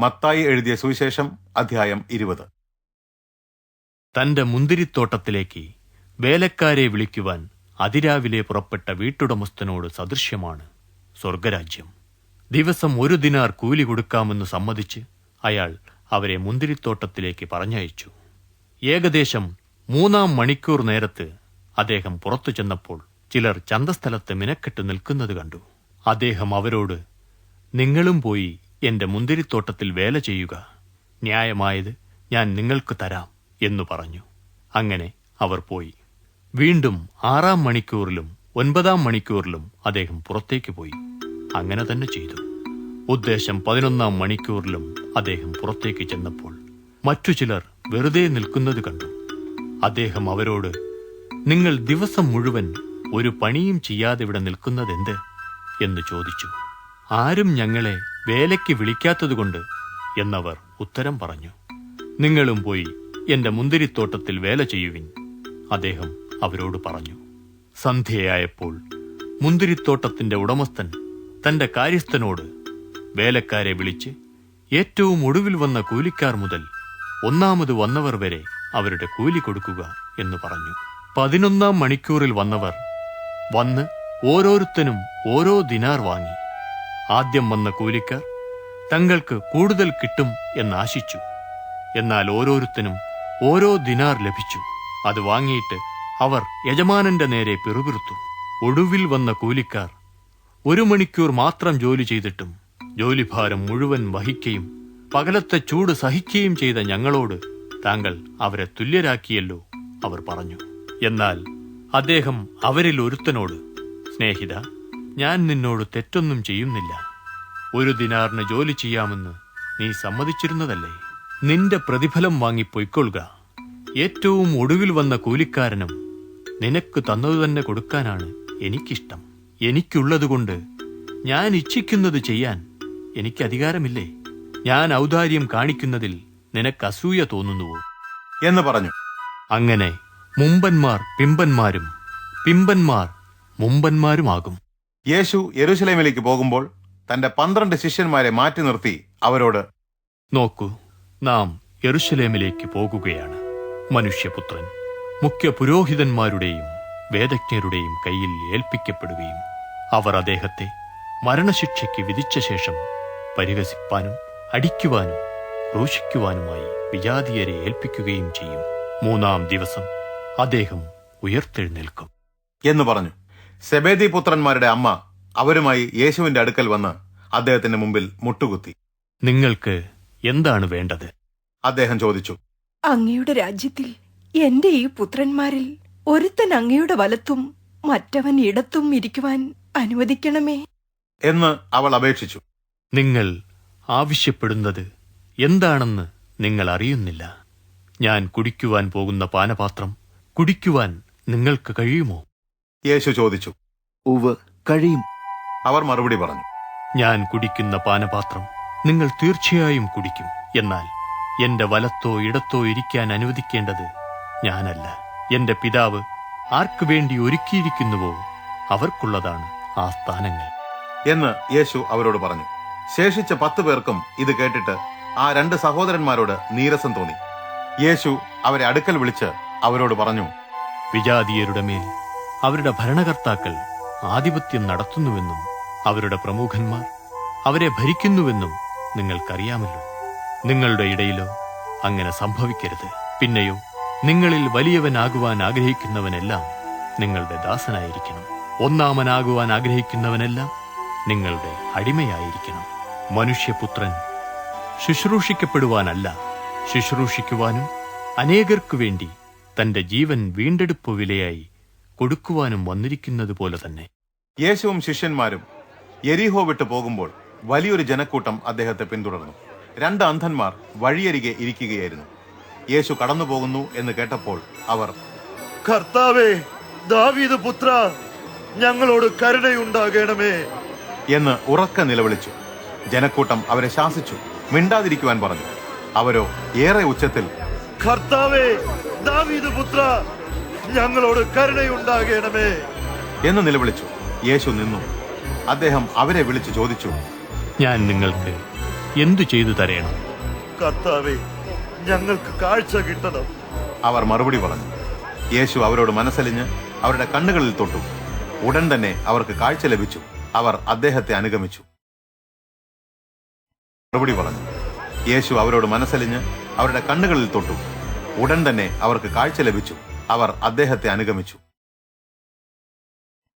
മത്തായി എഴുതിയ സുവിശേഷം അധ്യായം ഇരുപത്. തന്റെ മുന്തിരിത്തോട്ടത്തിലേക്ക് വേലക്കാരെ വിളിക്കുവാൻ അതിരാവിലെ പുറപ്പെട്ട വീട്ടുടമസ്ഥനോട് സദൃശ്യമാണ് സ്വർഗരാജ്യം. ദിവസം ഒരു ദിനാർ കൂലി കൊടുക്കാമെന്ന് സമ്മതിച്ച് അയാൾ അവരെ മുന്തിരിത്തോട്ടത്തിലേക്ക് പറഞ്ഞയച്ചു. ഏകദേശം മൂന്നാം മണിക്കൂർ നേരത്ത് അദ്ദേഹം പുറത്തു ചെന്നപ്പോൾ ചിലർ ചന്തസ്ഥലത്ത് മിനക്കെട്ട് നിൽക്കുന്നത് കണ്ടു. അദ്ദേഹം അവരോട് നിങ്ങളും പോയി എന്റെ മുന്തിരിത്തോട്ടത്തിൽ വേല ചെയ്യുക. ന്യായമായത് ഞാൻ നിങ്ങൾക്ക് തരാം എന്നു പറഞ്ഞു. അങ്ങനെ അവർ പോയി. വീണ്ടും ആറാം മണിക്കൂറിലും ഒൻപതാം മണിക്കൂറിലും അദ്ദേഹം പുറത്തേക്ക് പോയി. അങ്ങനെ തന്നെ ചെയ്തു. ഉദ്ദേശം പതിനൊന്നാം മണിക്കൂറിലും അദ്ദേഹം പുറത്തേക്ക് ചെന്നപ്പോൾ മറ്റു ചിലർ വെറുതെ നിൽക്കുന്നത് കണ്ടു. അദ്ദേഹം അവരോട് നിങ്ങൾ ദിവസം മുഴുവൻ ഒരു പണിയും ചെയ്യാതെ ഇവിടെ നിൽക്കുന്നതെന്ത്? എന്ന് ചോദിച്ചു. ആരും ഞങ്ങളെ വേലയ്ക്ക് വിളിക്കാത്തതുകൊണ്ട് എന്നവർ ഉത്തരം പറഞ്ഞു. നിങ്ങളും പോയി എന്റെ മുന്തിരിത്തോട്ടത്തിൽ വേല ചെയ്യുവിൻ അദ്ദേഹം അവരോട് പറഞ്ഞു. സന്ധ്യയായപ്പോൾ മുന്തിരിത്തോട്ടത്തിന്റെ ഉടമസ്ഥൻ തന്റെ കാര്യസ്ഥനോട് വേലക്കാരെ വിളിച്ച് ഏറ്റവും ഒടുവിൽ വന്ന കൂലിക്കാർ മുതൽ ഒന്നാമത് വന്നവർ വരെ അവരുടെ കൂലി കൊടുക്കുക എന്ന് പറഞ്ഞു. പതിനൊന്നാം മണിക്കൂറിൽ വന്നവർ വന്ന് ഓരോരുത്തനും ഓരോ ദിനാർ വാങ്ങി. ആദ്യം വന്ന കൂലിക്കാർ തങ്ങൾക്ക് കൂടുതൽ കിട്ടും എന്നാശിച്ചു എന്നാൽ ഓരോരുത്തനും ഓരോ ദിനാർ ലഭിച്ചു. അത് വാങ്ങിയിട്ട് അവർ യജമാനന്റെ നേരെ പിറുപിറുത്തു. ഒടുവിൽ വന്ന കൂലിക്കാർ ഒരു മണിക്കൂർ മാത്രം ജോലി ചെയ്തിട്ടും ജോലിഭാരം മുഴുവൻ വഹിക്കുകയും പകലത്തെ ചൂട് സഹിക്കുകയും ചെയ്ത ഞങ്ങളോട് താങ്കൾ അവരെ തുല്യരാക്കിയല്ലോ അവർ പറഞ്ഞു. എന്നാൽ അദ്ദേഹം അവരിൽ ഒരുത്തനോട് സ്നേഹിത ഞാൻ നിന്നോട് തെറ്റൊന്നും ചെയ്യുന്നില്ല. ഒരു ദിനാറിന് ജോലി ചെയ്യാമെന്ന് നീ സമ്മതിച്ചിരുന്നതല്ലേ? നിന്റെ പ്രതിഫലം വാങ്ങി പൊയ്ക്കൊള്ളുക. ഏറ്റവും ഒടുവിൽ വന്ന കൂലിക്കാരനും നിനക്ക് തന്നതു തന്നെ കൊടുക്കാനാണ് എനിക്കിഷ്ടം. എനിക്കുള്ളതുകൊണ്ട് ഞാൻ ഇച്ഛിക്കുന്നത് ചെയ്യാൻ എനിക്ക് അധികാരമില്ലേ? ഞാൻ ഔദാര്യം കാണിക്കുന്നതിൽ നിനക്ക് അസൂയ തോന്നുന്നുവോ? എന്ന് പറഞ്ഞു. അങ്ങനെ മുമ്പന്മാർ പിമ്പന്മാരും പിമ്പന്മാർ മുമ്പന്മാരുമാകും. യേശു യെരുസലേമിലേക്ക് പോകുമ്പോൾ തന്റെ പന്ത്രണ്ട് ശിഷ്യന്മാരെ മാറ്റി നിർത്തി അവരോട് നോക്കൂ നാം യെറുശലേമിലേക്ക് പോകുകയാണ്. മനുഷ്യപുത്രൻ മുഖ്യ പുരോഹിതന്മാരുടെയും വേദജ്ഞരുടെയും കയ്യിൽ ഏൽപ്പിക്കപ്പെടുകയും അവർ അദ്ദേഹത്തെ മരണശിക്ഷയ്ക്ക് വിധിച്ച ശേഷം പരിഹസിപ്പാനും അടിക്കുവാനും ക്രൂശിക്കുവാനുമായി വിജാതീയരെ ഏൽപ്പിക്കുകയും ചെയ്യും. മൂന്നാം ദിവസം അദ്ദേഹം ഉയർത്തെഴുന്നേൽക്കും. എന്ന് പറഞ്ഞു. സെബേദി പുത്രന്മാരുടെ അമ്മ അവരുമായി യേശുവിന്റെ അടുക്കൽ വന്ന് അദ്ദേഹത്തിന്റെ മുമ്പിൽ മുട്ടുകുത്തി. നിങ്ങൾക്ക് എന്താണ് വേണ്ടത്? അദ്ദേഹം ചോദിച്ചു. അങ്ങയുടെ രാജ്യത്തിൽ എന്റെ ഈ പുത്രന്മാരിൽ ഒരുത്തൻ അങ്ങയുടെ വലത്തും മറ്റവൻ ഇടത്തും ഇരിക്കുവാൻ അനുവദിക്കണമേ? എന്ന് അവൾ അപേക്ഷിച്ചു. നിങ്ങൾ ആവശ്യപ്പെടുന്നത് എന്താണെന്ന് നിങ്ങൾ അറിയുന്നില്ല. ഞാൻ കുടിക്കുവാൻ പോകുന്ന പാനപാത്രം കുടിക്കുവാൻ നിങ്ങൾക്ക് കഴിയുമോ? യേശു ചോദിച്ചു ഉവ് കഴിയും. അവർ മറുപടി പറഞ്ഞു ഞാൻ കുടിക്കുന്ന പാനപാത്രം നിങ്ങൾ തീർച്ചയായും കുടിക്കും. എന്നാൽ എന്റെ വലത്തോ ഇടത്തോ ഇരിക്കാൻ അനുവദിക്കേണ്ടത് ഞാനല്ല. എന്റെ പിതാവ് ആർക്കു വേണ്ടി ഒരുക്കിയിരിക്കുന്നുവോ അവർക്കുള്ളതാണ് ആ സ്ഥാനങ്ങൾ. എന്ന് യേശു അവരോട് പറഞ്ഞു. ശേഷിച്ച പത്ത് പേർക്കും ഇത് കേട്ടിട്ട് ആ രണ്ട് സഹോദരന്മാരോട് നീരസം തോന്നി. യേശു അവരെ അടുക്കൽ വിളിച്ച് അവരോട് പറഞ്ഞു വിജാതീയരുടെ മേൽ അവരുടെ ഭരണകർത്താക്കൾ ആധിപത്യം നടത്തുന്നുവെന്നും അവരുടെ പ്രമുഖന്മാർ അവരെ ഭരിക്കുന്നുവെന്നും നിങ്ങൾക്കറിയാമല്ലോ. നിങ്ങളുടെ ഇടയിലോ അങ്ങനെ സംഭവിക്കരുത്. പിന്നെയോ നിങ്ങളിൽ വലിയവനാകുവാൻ ആഗ്രഹിക്കുന്നവനെല്ലാം നിങ്ങളുടെ ദാസനായിരിക്കണം. ഒന്നാമനാകുവാൻ ആഗ്രഹിക്കുന്നവനെല്ലാം നിങ്ങളുടെ അടിമയായിരിക്കണം. മനുഷ്യപുത്രൻ ശുശ്രൂഷിക്കപ്പെടുവാനല്ല ശുശ്രൂഷിക്കുവാനും അനേകർക്കു വേണ്ടി തന്റെ ജീവൻ വീണ്ടെടുപ്പ് വിലയായി കൊടുക്കുവാനും വന്നിരിക്കുന്നത് പോലെ തന്നെ. യേശുവും ശിഷ്യന്മാരും എരിഹോ വിട്ടു പോകുമ്പോൾ വലിയൊരു ജനക്കൂട്ടം അദ്ദേഹത്തെ പിന്തുടർന്നു. രണ്ട് അന്ധന്മാർ വഴിയരികെ ഇരിക്കുകയായിരുന്നു. യേശു കടന്നു പോകുന്നു എന്ന് കേട്ടപ്പോൾ അവർ കർത്താവേ ദാവീദ് പുത്ര ഞങ്ങളോട് കരുണയുണ്ടാകണമേ എന്ന് ഉറക്ക നിലവിളിച്ചു. ജനക്കൂട്ടം അവരെ ശാസിച്ചു. മിണ്ടാതിരിക്കുവാൻ പറഞ്ഞു. അവരോ ഏറെ ഉച്ചത്തിൽ കർത്താവേ ദാവീദ് പുത്ര ഞങ്ങളോട് കരുണയുണ്ടാകണമേ. എന്ന് നിലവിളിച്ചു. യേശു നിന്നു. അദ്ദേഹം അവരെ വിളിച്ചു ചോദിച്ചു ഞാൻ നിങ്ങൾക്ക് എന്തു ചെയ്തു തരേണം? കർത്താവേ ഞങ്ങൾക്ക് കാഴ്ച കിട്ടണം. അവർ മറുപടി പറഞ്ഞു. യേശു അവരോട് മനസ്സലിഞ്ഞ് അവരുടെ കണ്ണുകളിൽ തൊട്ടു. ഉടൻ തന്നെ അവർക്ക് കാഴ്ച ലഭിച്ചു. അവർ അദ്ദേഹത്തെ അനുഗമിച്ചു. മറുപടി പറഞ്ഞു. യേശു അവരോട് മനസ്സലിഞ്ഞ് അവരുടെ കണ്ണുകളിൽ തൊട്ടു. ഉടൻ തന്നെ അവർക്ക് കാഴ്ച ലഭിച്ചു. അവർ അദ്ദേഹത്തെ അനുഗമിച്ചു.